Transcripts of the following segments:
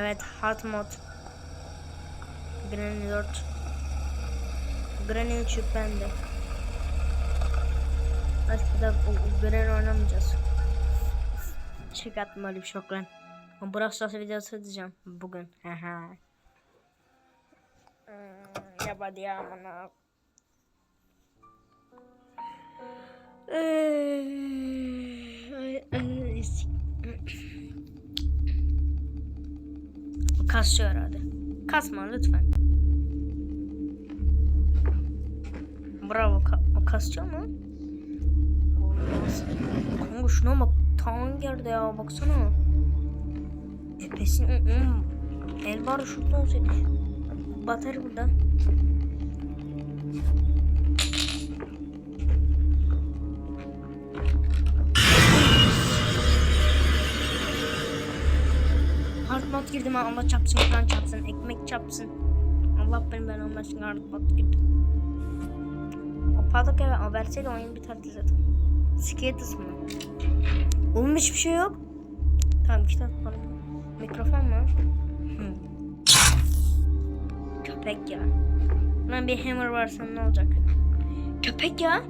Evet hard mod. Granny 4. Granny 3 yüklendi. Artık bir daha o, o Granny oynamayacağız. Çek attım öyle bir şey yok lan. Brawl Stars videosu edeceğim bugün. Haha. Hmm, ya hadi ya bana. Kasıyor herhalde. Kasma lütfen. Bravo. Ka kasıyor mu? Olmaz. Kanka şuna bak. Tan geldi ya baksana. Epesin. El var şuradan olsaydı. Batar burada. Mod girdim Allah çapsın falan çapsın ekmek çapsın. Allah benim ben için hard mod girdim. O padok eve verseydi oyun biterdi zaten. Skates mı? Oğlum hiçbir şey yok. Tamam kitap var. Mikrofon mu? Köpek ya. Lan bir hammer varsa ne olacak? Köpek ya.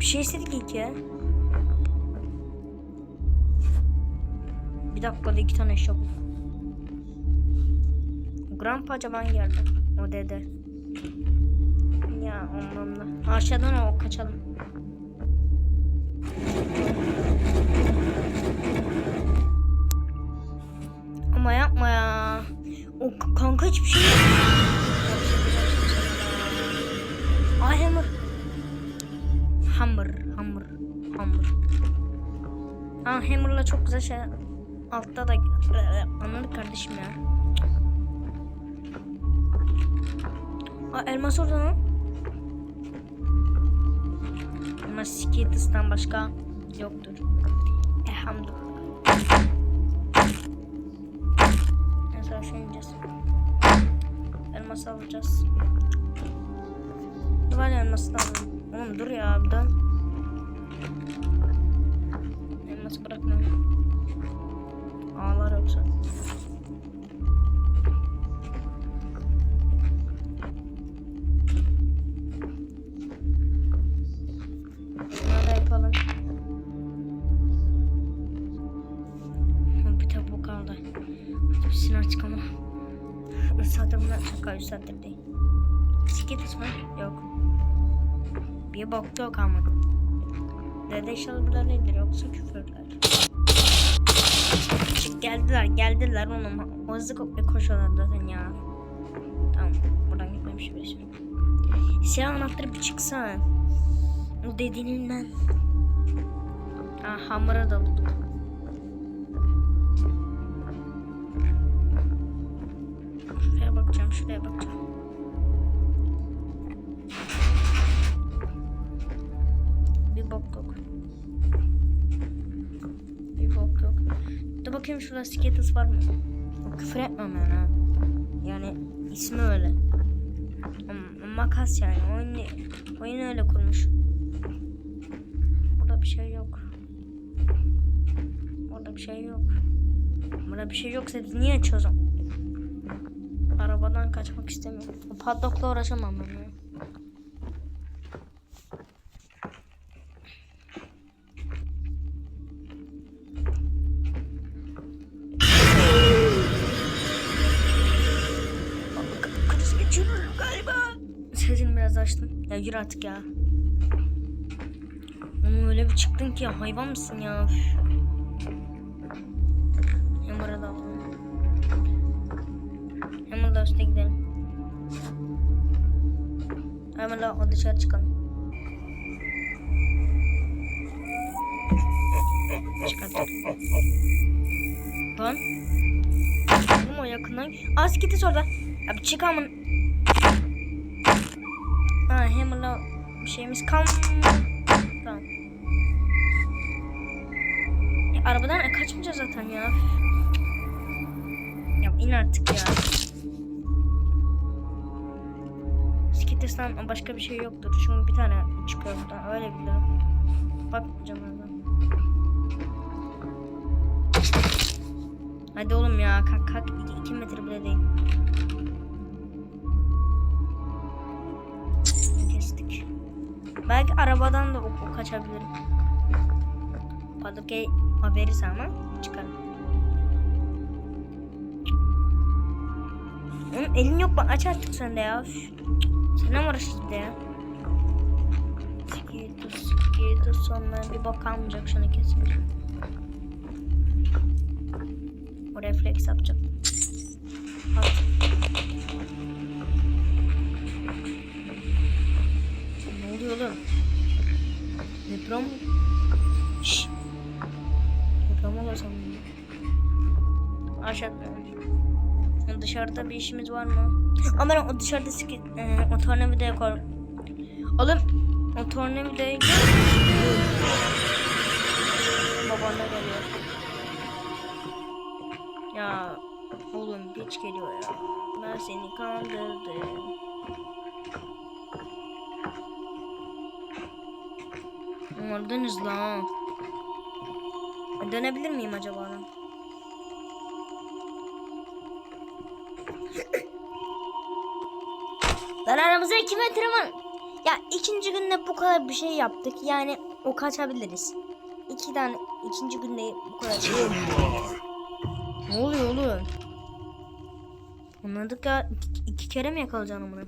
Bir şey istedik ilk ya. Bir dakikada iki tane buldum. Grandpa acaba geldi. O dede. Ya ondan da. Aşağıdan o kaçalım. Ama yapma ya. O kanka hiçbir şey yok. Ay hammer. Hammer, hammer, hammer. Aa hammer'la çok güzel şey. Altta da anladık kardeşim ya. Aa elmas orada mı? Ama Skittle'dan başka yoktur. Elhamdülillah. Neyse aşağı ineceğiz. Elmas alacağız. Dur var ya elmasını alalım. Oğlum dur ya bir. Şunları da yapalım. Bir tek kaldı. Hepsini açık ama. 3 saattir bunlar şaka 3 saattir değil. Skittles mı? Yok. Bir bok yok ama. Dede burada değildir yoksa küfürler. Geldiler geldiler oğlum. Hızlı ko- koşuyorlar zaten ya. Tamam buradan gitmemiş bir şey. Silah anahtarı bir çıksa. O dediğinin ben. Ha hamura da bulduk. Şuraya bakacağım şuraya bakacağım. Bakayım şurada Skittles var mı? Küfür etmem yani. Yani ismi öyle. Makas yani. Oyun, oyun öyle kurmuş. Burada bir şey yok. Burada bir şey yok. Burada bir şey yoksa biz niye açıyoruz? Arabadan kaçmak istemiyorum. O paddockla uğraşamam ben ya. Yürü artık ya. Oğlum öyle bir çıktın ki hayvan mısın ya? Üf. Hammer'a da alalım. Hammer'la üstte gidelim. Hammer'la o dışarı çıkalım. Çıkarttık. Lan. Oğlum o yakından. Aa skitis orada. Ya bir çık amın. Ha Hammer'la bir şeyimiz kalmadı. Tamam. Ya, arabadan e, kaçmayacağız zaten ya. Ya in artık ya. Skitters'tan başka bir şey yoktur. Çünkü bir tane çıkıyor buradan. Öyle biliyorum. Bakmayacağım oradan. Hadi oğlum ya kalk kalk 2 metre bile değil. Belki arabadan da ok, kaçabilirim. Padoke haberiz ama çıkarım. Oğlum elin yok bak aç artık sen de ya. Sen ne var işte ya? Skitus, skitus sonra bir bak kalmayacak şunu kesin. O refleks yapacak. At. Oğlum? Deprem mi? Şşş. Deprem oluyor sandım. Aşağıda. Dışarıda bir işimiz var mı? Ama o dışarıda siki, e, o tornavidayı koy. Oğlum o tornavidayı Babana geliyor. Ya oğlum geç geliyor ya. Ben seni kandırdım. Oradayız lan. Dönebilir miyim acaba lan? Lan aramızda 2 metre var. Ya ikinci günde bu kadar bir şey yaptık. Yani o kaçabiliriz. İki tane ikinci günde bu kadar şey Ne oluyor oğlum? Anladık ya iki, iki kere mi yakalayacaksın bunu?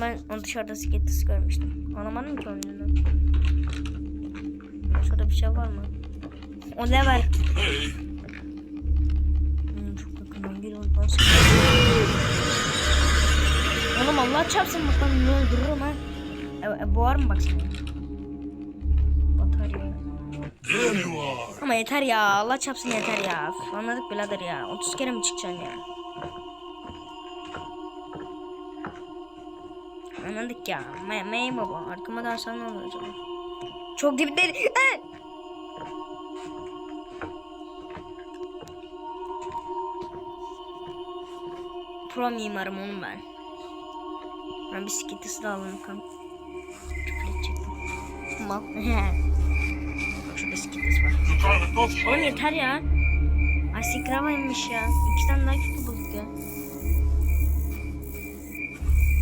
Ben onu dışarıda skettis görmüştüm. Anlamadım ki onu. Şurada bir şey var mı? O ne var? Hmm, çok yakından bir oradan Oğlum Allah çarpsın bakalım ne öldürürüm ha. E, e, boğar mı bak seni? Batar ya. Ama yeter ya Allah çarpsın yeter ya. Anladık birader ya. 30 kere mi çıkacaksın ya? Anladık ya. Me Mey baba. Arkama dersen ne olur acaba? Çok dibinde. Eh! Pro mimarım oğlum ben. Ben bisikleti de alalım kanka. Mal. Bak şurada bisikleti var. Oğlum yeter ya. Ay sikramaymış ya. İki tane daha kötü bulduk ya.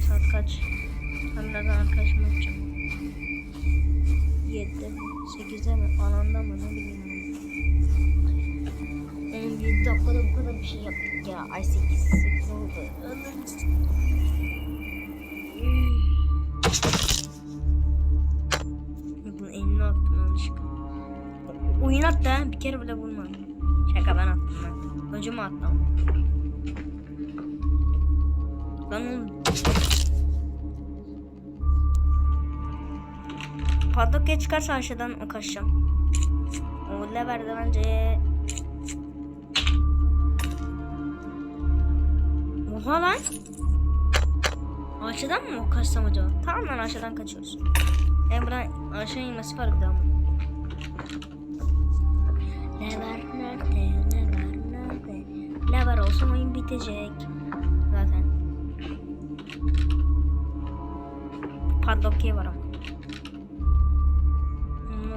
Saat kaç? Ben birazdan arkadaşıma yapacağım. 7, 8'de mi? Ananda mı? Ne bileyim. Oğlum 7 dakikada bu kadar bir şey yaptık ya. Ay 8, 8 oldu. Bunun elini attım yanlışlıkla. Oyun attı ha. Bir kere bile vurmadım. Şaka ben attım ben. Önce mi attım? Lan oğlum. Paddock'a çıkarsa aşağıdan kaçacağım. O leverde bence... Oha lan. Aşağıdan mı kaçsam acaba? Tamam lan aşağıdan kaçıyoruz. Hem buradan aşağı inmesi daha. Ne var nerede, ne var nerede? Ne var olsun oyun bitecek. Zaten. Padlock var ama.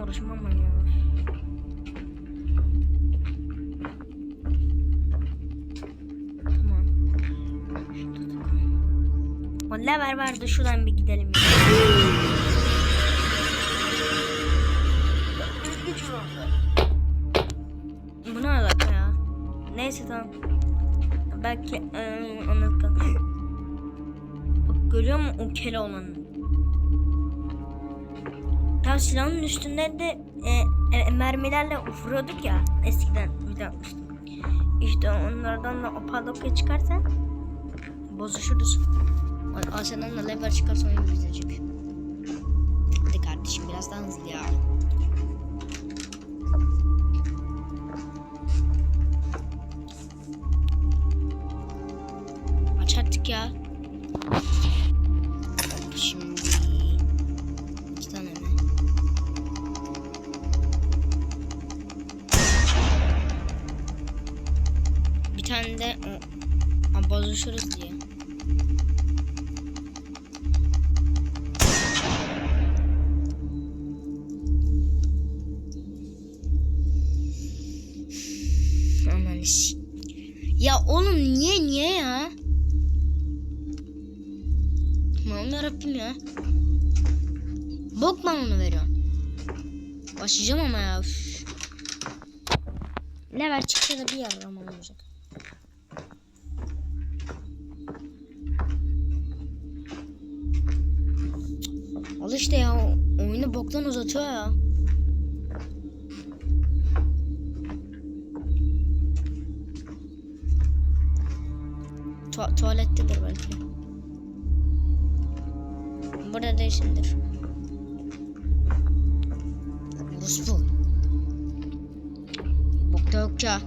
Uğraşmam ben ya. Tamam. O lever vardı şuradan bir gidelim. Ya. Bu ne alaka ya? Neyse tamam. Belki ee, anladım. Bak görüyor musun o kele olanı? Tam silahın üstünde de e, e, mermilerle vuruyorduk ya eskiden atmıştım. İşte onlardan da o padokya çıkarsa bozuşuruz. Da lever çıkarsa oyun bitecek. Hadi kardeşim biraz daha hızlı ya. Ya. Bok bana onu veriyorsun. Başlayacağım ama ya. üf. Lever çıksa da bir yarram olacak. Al işte ya oyunu boktan uzatıyor ya. Tu- tuvalettedir belki. Burada değilsindir. Orospu. Bokta yok ya.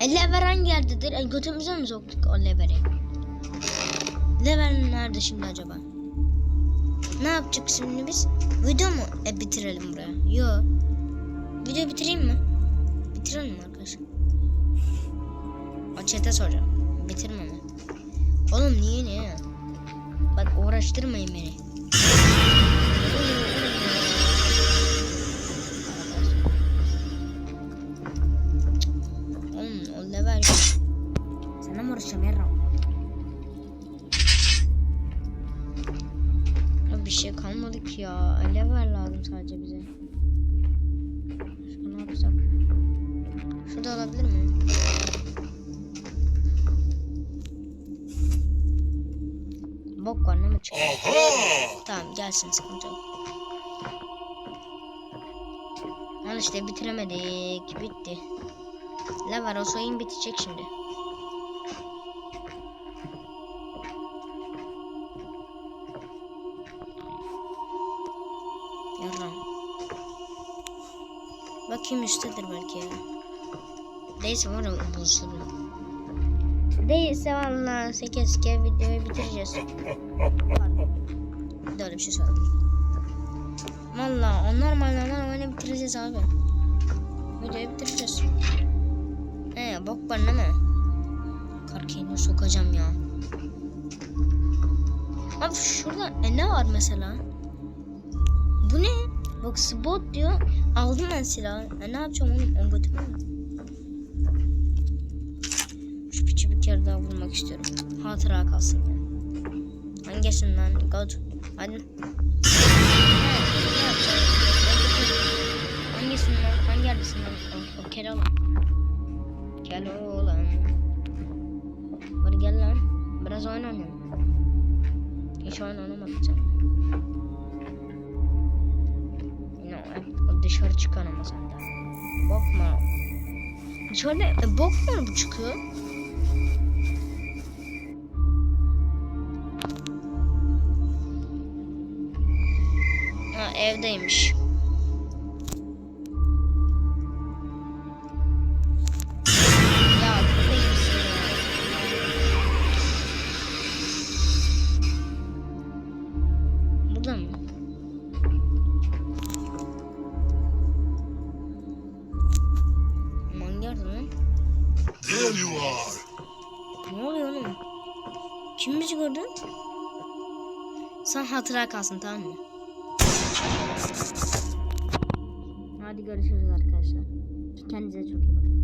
E lever hangi yerdedir? E götümüze mi soktuk o leveri? Lever nerede şimdi acaba? Ne yapacak şimdi biz? Video mu e, bitirelim buraya? Yo. Video bitireyim mi? Bitirelim mi arkadaşlar? O chat'e soracağım. Bitirme mi? Oğlum niye niye? Bak uğraştırmayın beni. Bok var mi çıkıyor? Tamam gelsin sıkıntı yok. Al işte bitiremedik. Bitti. Lever o soyun bitecek şimdi. Yarram. Bakayım üsttedir belki ya. Değilse var ya bozuluyor. Değilse valla 8 kere videoyu bitireceğiz. Pardon. Öyle bir şey söyledim. Valla onlar normal oyunu bitireceğiz abi. Videoyu bitireceğiz. Ee bok var değil mi? Karkeyini sokacağım ya. Abi şurada e, ne var mesela? Bu ne? Bak spot diyor. Aldım ben silahı. E, ne yapacağım oğlum? On götürme mi? Şu piçi bir kere daha vurmak istiyorum. Hatıra kalsın ya. Hangisinden? God. Hadi. Hangisinden? Hangi yerdesinden? O, o kere olan. Gel oğlan. Hadi gel lan. Biraz oyun oynayalım. Hiç oyun oynamadık sen. No, o dışarı çıkan ama senden. Bakma. Dışarıda e, bok mu bu çıkıyor? Ha evdeymiş. Kim bizi gördü? Sen hatıra kalsın tamam mı? Hadi görüşürüz arkadaşlar. Kendinize çok iyi bakın.